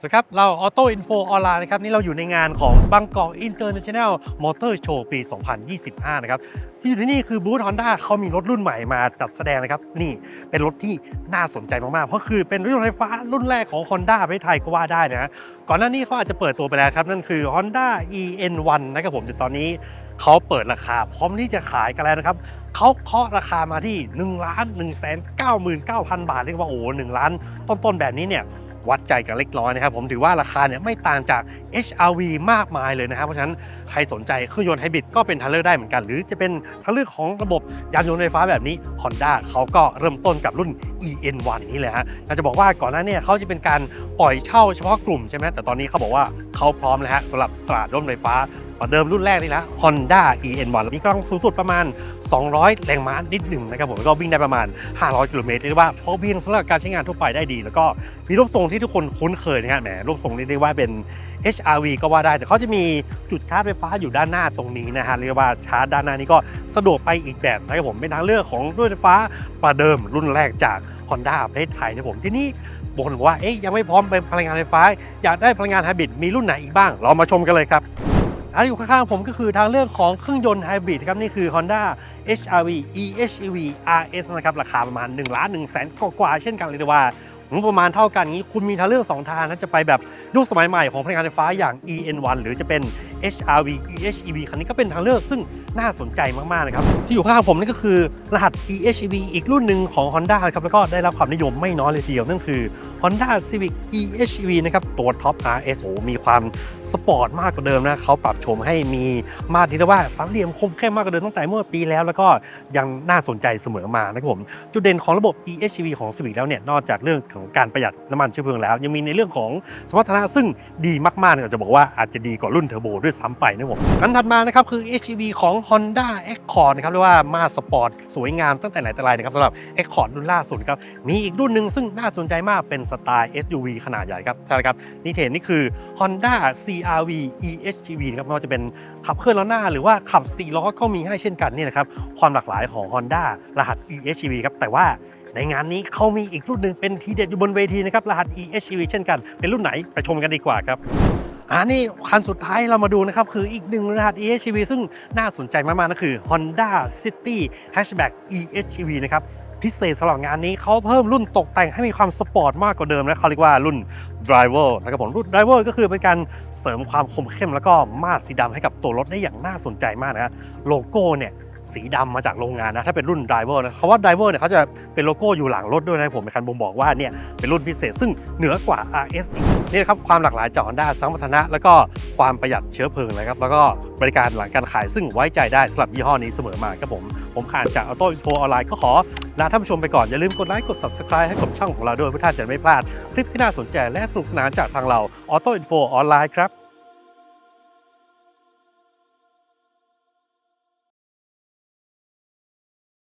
สวัสดีครับ เราออโต้อินโฟออนไลน์นะครับ นี่เราอยู่ในงานของบางกอกอินเตอร์เนชั่นแนลมอเตอร์โชว์ปี 2025 นะครับ ที่อยู่ที่นี่คือบูธฮอนด้าเขามีรถรุ่นใหม่มาจัดแสดงนะครับ นี่เป็นรถที่น่าสนใจมาก ๆ เพราะคือเป็นรถยนต์ไฟฟ้ารุ่นแรกของ Honda ประเทศไทยก็ว่าได้นะก่อนหน้านี้เขาอาจจะเปิดตัวไปแล้วครับ นั่นคือ Honda EN1 นะครับผมแต่ตอนนี้เขาเปิดราคา พร้อมที่จะขายกันแล้วนะครับเขาเคาะราคามาที่1ล้าน1 9 9 0 0 0บาทเรียกว่าโอ้หนึ่งล้านต้นๆแบบนี้เนี่ย วัดใจกันเล็กน้อยนะครับ ผมถือว่าราคาเนี่ยไม่ต่างจาก HRV มากมายเลยนะครับ เพราะฉะนั้นใครสนใจเครื่องยนต์ไฮบริดก็เป็นทางเลือกได้เหมือนกัน หรือจะเป็นทางเลือกของระบบยานยนต์ไฟฟ้าแบบนี้ Honda เขาก็เริ่มต้นกับรุ่น EN1 นี้เลยฮะอยากจะบอกว่าก่อนหน้าเนี้เขาจะเป็นการปล่อยเช่าเฉพาะกลุ่มใช่ไหมแต่ตอนนี้เขาบอกว่าเขาพร้อมแล้วฮะสำหรับตลาดรถไฟฟ้า เดิมรุ่นแรกนี่แล้ว Honda EN1 มีกำลังสูงสุดประมาณ 200 แรงม้านิดหนึ่งนะครับผมแล้วก็วิ่งได้ประมาณ 500 กิโลเมตรเรียกว่าพอเพียงสำหรับการใช้งานทั่วไปได้ดี แล้วก็มีรูปทรงที่ทุกคนคุ้นเคยนะฮะแหมรูปทรงนี้เรียกว่าเป็น HRV ก็ว่าได้ แต่เขาจะมีจุดชาร์จไฟฟ้าอยู่ด้านหน้าตรงนี้นะฮะเรียกว่าชาร์จด้านหน้านี้ก็สะดวกไปอีกแบบนะครับผมเป็นทางเลือกของรถไฟฟ้าประเดิมรุ่นแรกจาก Honda ประเทศไทยนะผมที่นี่บนว่าเอ๊ยยังไม่พร้อมเป็นพลังงานไฟฟ้า อยากได้พลังงานไฮบริดมีรุ่นไหนอีกบ้าง เรามาชมกันเลยครับ อันอยู่ข้างๆผมก็คือทางเรื่องของเครื่องยนต์ไฮบริดครับนี่คือ Honda HRV eHEV RS นะครับราคาประมาณ1ล้าน1แสนกว่าเช่นกันเลยว่างบประมาณเท่ากันนี้คุณมีทางเลือก 2 ทางนะจะไปแบบยุคสมัยใหม่ของพลังงานไฟฟ้าอย่าง EN1 หรือจะเป็น HRV eHEV คันนี้ก็เป็นทางเลือกซึ่งน่าสนใจมาก ๆ นะครับ ที่อยู่ข้างๆผมนี่ก็คือรหัส eHEV อีกรุ่นหนึ่งของ Honda ครับแล้วก็ได้รับความนิยมไม่น้อยเลยทีเดียวนั่นคือ Honda Civic eHEV นะครับ ตัวท็อป RS โอ้มีความสปอร์ตมากกว่าเดิมนะเขาปรับโฉมให้มีมาตรที่เรียกว่าสันเหลี่ยมคมเข้มมากกว่าเดิมตั้งแต่เมื่อปีแล้ว แล้วก็ยังน่าสนใจเสมอมานะครับผมจุดเด่นของระบบ eHEV ของ Civic แล้วเนี่ยนอกจากเรื่องของการประหยัดน้ำมันเชื้อเพลิงแล้ว ยังมีในเรื่องของสมรรถนะซึ่งดีมากๆเนี่ยจะบอกว่าอาจจะดีกว่ารุ่นเทอร์โบด้วยซ้ำไปนะครับผมกันถัดมานะครับคือ HEV ของ Honda Accord นะครับเรียกว่ามาสปอร์ตสวยงามตั้งแต่ไหนแต่ไรนะครับสำหรับ Accord รุ่นล่าสุดครับมีอีกรุ่นหนึ่งซึ่งน่าสนใจมากเป็นสไตล์ SUV ขนาดใหญ่ครับใช่แล้วครับนี่เห็นนี่คือ Honda CRV eHEV นะครับไม่ว่าจะเป็นขับเคลื่อนล้อหน้าหรือว่าขับ4ล้อก็มีให้เช่นกันนี่นะครับความหลากหลายของ Honda รหัส eHEV ครับแต่ว่าในงานนี้เขามีอีกรุ่นหนึ่งเป็นทีเด็ดอยู่บนเวทีนะครับรหัส eHEV เช่นกัน เป็นรุ่นไหนไปชมกันดีกว่าครับอ่านี่คันสุดท้ายเรามาดูนะครับ คืออีกหนึ่งรหัส eHEV ซึ่งน่าสนใจมากๆนั่นคือ Honda City Hatchback eHEV นะครับ พิเศษสำหรับงานนี้เขาเพิ่มรุ่นตกแต่งให้มีความสปอร์ตมากกว่าเดิมนะเขาเรียกว่ารุ่น Driver นะครับผมรุ่น Driver ก็คือเป็นการเสริมความคมเข้มแล้วก็มาดสีดำให้กับตัวรถได้อย่างน่าสนใจมากนะฮะโลโก้เนี่ย สีดำมาจากโรงงานนะ ถ้าเป็นรุ่น driver นะคำว่า driver เนี่ยเขาจะเป็นโลโก้อยู่หลังรถด้วยนะผมเป็นการบ่งบอกว่าเนี่ยเป็นรุ่นพิเศษซึ่งเหนือกว่า RS อีกนี่นะครับความหลากหลายจาก Honda สัมพัฒนะ แล้วก็ความประหยัดเชื้อเพลิงนะครับ แล้วก็บริการหลังการขายซึ่งไว้ใจได้สำหรับยี่ห้อนี้เสมอมาครับผม ผมขานจาก Auto Info ออนไลน์ก็ขอลาท่านผู้ชมไปก่อน อย่าลืมกดไลค์กด subscribe ให้กับช่องของเราด้วยเพื่อท่านจะไม่พลาดคลิปที่น่าสนใจและสนุกสนานจากทางเรา Auto Info ออนไลน์ครับ